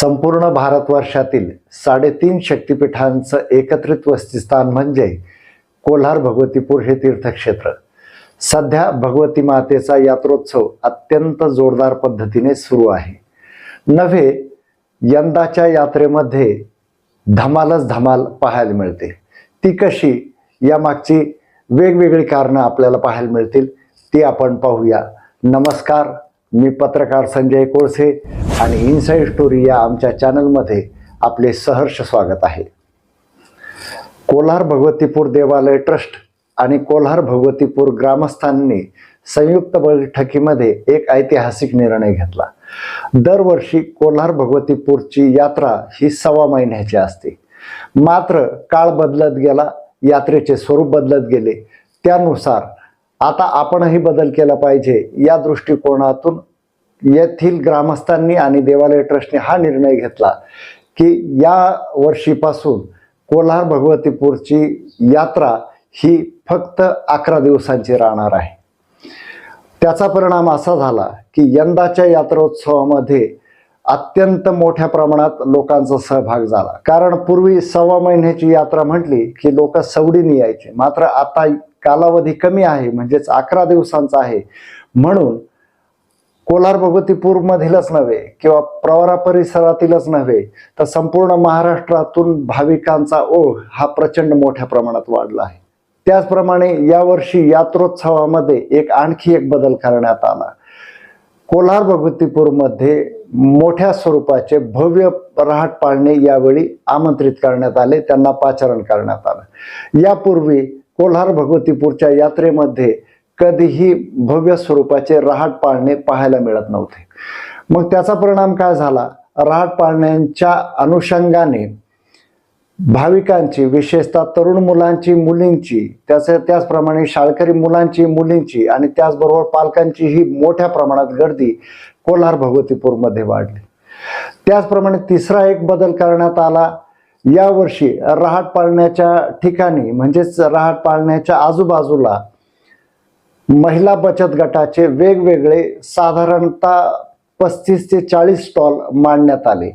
संपूर्ण भारतवर्षातील साडेतीन शक्तिपीठांचं एकत्रित वस्तीस्थान म्हणजे कोल्हार भगवतीपूर हे तीर्थक्षेत्र. सध्या भगवती मातेचा यात्रोत्सव अत्यंत जोरदार पद्धतीने सुरू आहे. नव्हे यंदाच्या यात्रेमध्ये धमालच धमाल पाहायला मिळते. ती कशी? यामागची वेगवेगळी कारणं आपल्याला पाहायला मिळतील ती आपण पाहूया. नमस्कार. मी पत्रकार संजय कोळसे आणि इनसाईड स्टोरी या आमच्या चॅनलमध्ये आपले सहर्ष स्वागत आहे. कोल्हार भगवतीपूर देवालय ट्रस्ट आणि कोल्हार भगवतीपूर ग्रामस्थांनी संयुक्त बैठकीमध्ये एक ऐतिहासिक निर्णय घेतला. दरवर्षी कोल्हार भगवतीपूरची यात्रा ही सव्वा महिन्याची असते. मात्र काळ बदलत गेला यात्रेचे स्वरूप बदलत गेले. त्यानुसार आता आपणही बदल केला पाहिजे या दृष्टिकोनातून येथील ग्रामस्थांनी आणि देवालय ट्रस्टने हा निर्णय घेतला की या वर्षीपासून कोल्हार भगवतीपूरची यात्रा ही फक्त अकरा दिवसांची राहणार आहे. त्याचा परिणाम असा झाला की यंदाच्या यात्रोत्सवामध्ये अत्यंत मोठ्या प्रमाणात लोकांचा सहभाग झाला. कारण पूर्वी सव्वा महिन्याची यात्रा म्हटली की लोक सवडीने यायचे. मात्र आता कालावधी कमी आहे म्हणजेच अकरा दिवसांचा आहे. म्हणून कोलार भगवतीपूरमधीलच नव्हे किंवा प्रवरा परिसरातीलच नव्हे तर संपूर्ण महाराष्ट्रातून भाविकांचा ओघ हा प्रचंड मोठ्या प्रमाणात वाढला आहे. त्याचप्रमाणे यावर्षी यात्रोत्सवामध्ये एक आणखी एक बदल करण्यात आला. कोल्हार भगवतीपूरमध्ये मोठ्या स्वरूपाचे भव्य रहाट पाळणे यावेळी आमंत्रित करण्यात आले त्यांना पाचारण करण्यात आलं. यापूर्वी कोल्हार भगवतीपूरच्या यात्रेमध्ये कधीही भव्य स्वरूपाचे रहाट पाळणे पाहायला मिळत नव्हते. मग त्याचा परिणाम काय झाला? रहाट पाळण्यांच्या अनुषंगाने भाविकांची विशेषतः तरुण मुलांची मुलींची त्याच त्याचप्रमाणे शाळकरी मुलांची मुलींची आणि त्याचबरोबर पालकांची ही मोठ्या प्रमाणात गर्दी कोल्हार भगवतीपूरमध्ये वाढली. त्याचप्रमाणे तिसरा एक बदल करण्यात आला. यावर्षी रहाट पाळण्याच्या ठिकाणी म्हणजेच रहाट पाळण्याच्या आजूबाजूला महिला बचत गटाचे वेगवेगळे साधारणतः पस्तीस ते चाळीस स्टॉल मांडण्यात आले.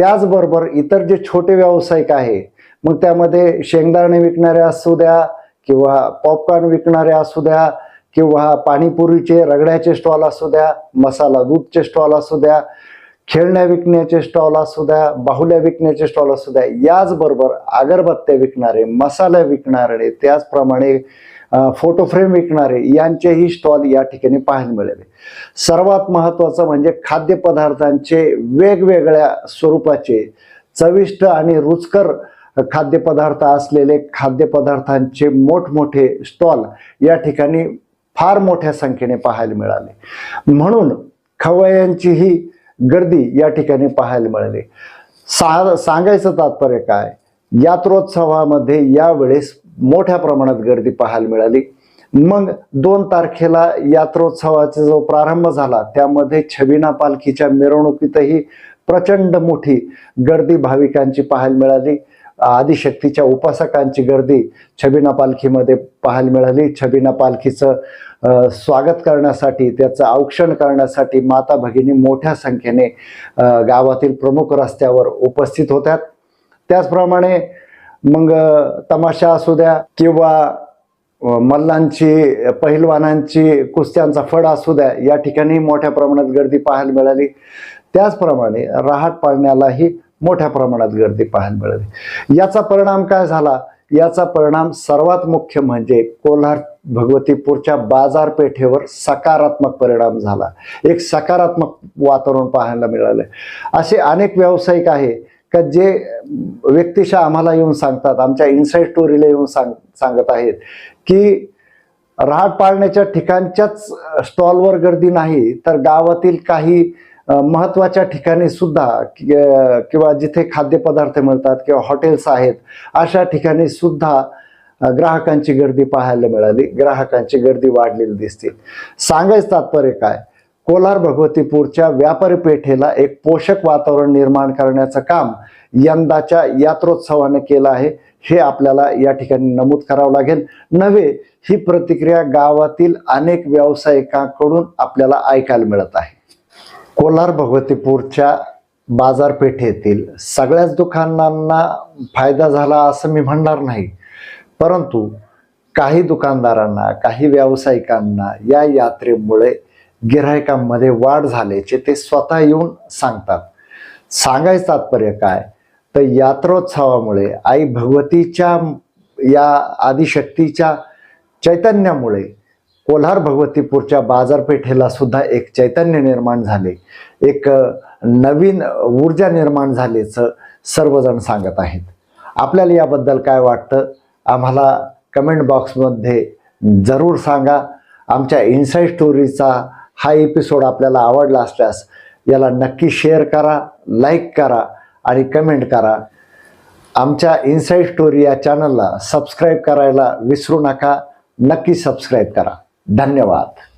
त्याचबरोबर इतर जे छोटे व्यावसायिक आहे मग त्यामध्ये शेंगदाणे विकणारे असू द्या किंवा पॉपकॉर्न विकणारे असू द्या किंवा पाणीपुरीचे रगड्याचे स्टॉल असू द्या मसाला दूधचे स्टॉल असू द्या खेळण्या विकण्याचे स्टॉल असू द्या बाहुल्या विकण्याचे स्टॉल असू द्या याचबरोबर अगरबत्त्या विकणारे मसाला विकणारे त्याचप्रमाणे फोटो फ्रेम विकणारे यांचेही स्टॉल या ठिकाणी पाहायला मिळाले. सर्वात महत्त्वाचं म्हणजे खाद्यपदार्थांचे वेगवेगळ्या स्वरूपाचे चविष्ट आणि रुचकर खाद्यपदार्थ असलेले खाद्यपदार्थांचे मोठमोठे स्टॉल या ठिकाणी फार मोठ्या संख्येने पाहायला मिळाले. म्हणून खवयांचीही गर्दी या ठिकाणी पाहायला मिळाली. सा सांगायचं तात्पर्य काय? यात्रोत्सवामध्ये यावेळेस मोठ्या प्रमाणात गर्दी पाहायला मिळाली. मग दोन तारखेला यात्रोत्सवाचा जो प्रारंभ झाला त्यामध्ये छबिना पालखीच्या मिरवणुकीतही प्रचंड मोठी गर्दी भाविकांची पाहायला मिळाली. आदिशक्तीच्या उपासकांची गर्दी छबिना पालखीमध्ये पाहायला मिळाली. छबिना पालखीचं स्वागत करण्यासाठी त्याचं औक्षण करण्यासाठी माता भगिनी मोठ्या संख्येने गावातील प्रमुख रस्त्यावर उपस्थित होत्या त्याचप्रमाणे मग तमाशा असू द्या किंवा मल्लांची पहिलवानांची कुस्त्यांचा फड असू द्या या ठिकाणी मोठ्या प्रमाणात गर्दी पाहायला मिळाली. त्याचप्रमाणे रहाट पाळण्यालाही मोठ्या प्रमाणात गर्दी पाहायला मिळाली. याचा परिणाम काय झाला? याचा परिणाम सर्वात मुख्य म्हणजे कोल्हार भगवतीपूरच्या बाजारपेठेवर सकारात्मक परिणाम झाला. एक सकारात्मक वातावरण पाहायला मिळालं. असे अनेक व्यावसायिक आहे का जे व्यक्तिशः आम्हाला येऊन सांगतात आमच्या इन्साईड स्टोरीला येऊन सांग सांगत आहेत की रहाट पाळण्याच्या ठिकाणच्याच स्टॉलवर गर्दी नाही तर गावातील काही महत्त्वाच्या ठिकाणी सुद्धा किंवा जिथे खाद्यपदार्थ मिळतात किंवा हॉटेल्स आहेत अशा ठिकाणी सुद्धा ग्राहकांची गर्दी पाहायला मिळाली. ग्राहकांची गर्दी वाढलेली दिसते. सांगायचं तात्पर्य काय? कोलार भगवतीपूरच्या व्यापारी पेठेला एक पोषक वातावरण निर्माण करण्याचं काम यंदाच्या यात्रोत्सवाने केलं आहे. हे आपल्याला या ठिकाणी नमूद करावं लागेल. नव्हे ही प्रतिक्रिया गावातील अनेक व्यावसायिकांकडून आपल्याला ऐकायला मिळत आहे. कोलार भगवतीपूरच्या बाजारपेठेतील सगळ्याच दुकानांना फायदा झाला असं मी म्हणणार नाही. परंतु काही दुकानदारांना काही व्यावसायिकांना या यात्रेमुळे गिरायकांमध्ये वाढ झाल्याचे ते स्वतः येऊन सांगतात. सांगायचं तात्पर्य काय? तर यात्रोत्सवामुळे आई भगवतीच्या या आदिशक्तीच्या चैतन्यामुळे कोल्हार भगवतीपूरच्या बाजारपेठेला सुद्धा एक चैतन्य निर्माण झाले. एक नवीन ऊर्जा निर्माण झाल्याचं सर्वजण सांगत आहेत. आपल्याला याबद्दल काय वाटतं? आम्हाला कमेंट बॉक्समध्ये जरूर सांगा. आमच्या इन्साईड स्टोरीचा हा एपिसोड आपल्याला आवडला असल्यास याला नक्की शेअर करा लाईक करा आणि कमेंट करा. आमच्या इन्साईट स्टोरी या चॅनलला सबस्क्राईब करायला विसरू नका. नक्की सबस्क्राईब करा. धन्यवाद.